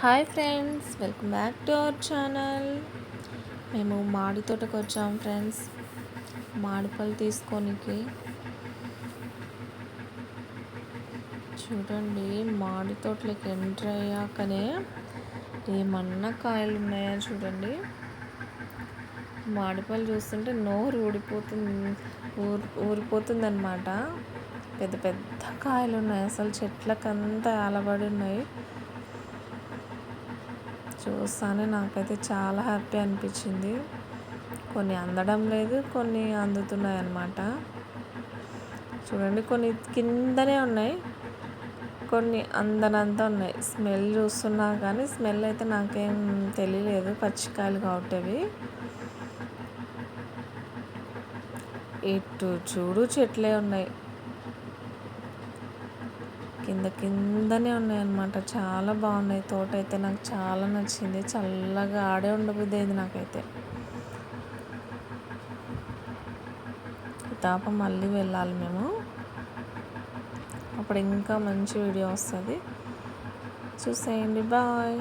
Hi friends welcome back to our channel. మేము మాడి తోటకు వచ్చాం ఫ్రెండ్స్. మామిడిపళ్ళు తీసుకోనికి. చూడండి మాడి తోటలోకి ఎంటర్ అయ్యాకనే ఏమన్నా కాయలు ఉన్నాయా చూడండి. మామిడిపళ్ళు చూస్తుంటే నోరు ఊడిపోతుంది ఊరి ఊరిపోతుంది అనమాట పెద్ద పెద్ద కాయలు ఉన్నాయి. అసలు చెట్లకంతా అలబడి ఉన్నాయి. చూస్తానే. నాకైతే చాలా హ్యాపీ అనిపించింది. కొన్ని అందడం లేదు కొన్ని అందుతున్నాయి అన్నమాట చూడండి కొన్ని కిందనే ఉన్నాయి. కొన్ని అందనంతా ఉన్నాయి. స్మెల్ చూస్తున్నా కానీ స్మెల్ అయితే నాకేం తెలియలేదు. పచ్చికాయలు కాబట్టి అవి ఇటు చూడు చెట్లే ఉన్నాయి. కింద కిందనే ఉన్నాయన్నమాట. చాలా బాగున్నాయి. తోట అయితే నాకు చాలా నచ్చింది. చల్లగా ఆడే ఉండబుద్దేది నాకైతే. తాప మళ్ళీ వెళ్ళాలి మేము. అప్పుడు ఇంకా మంచి వీడియో వస్తుంది. చూసేయండి. బాయ్.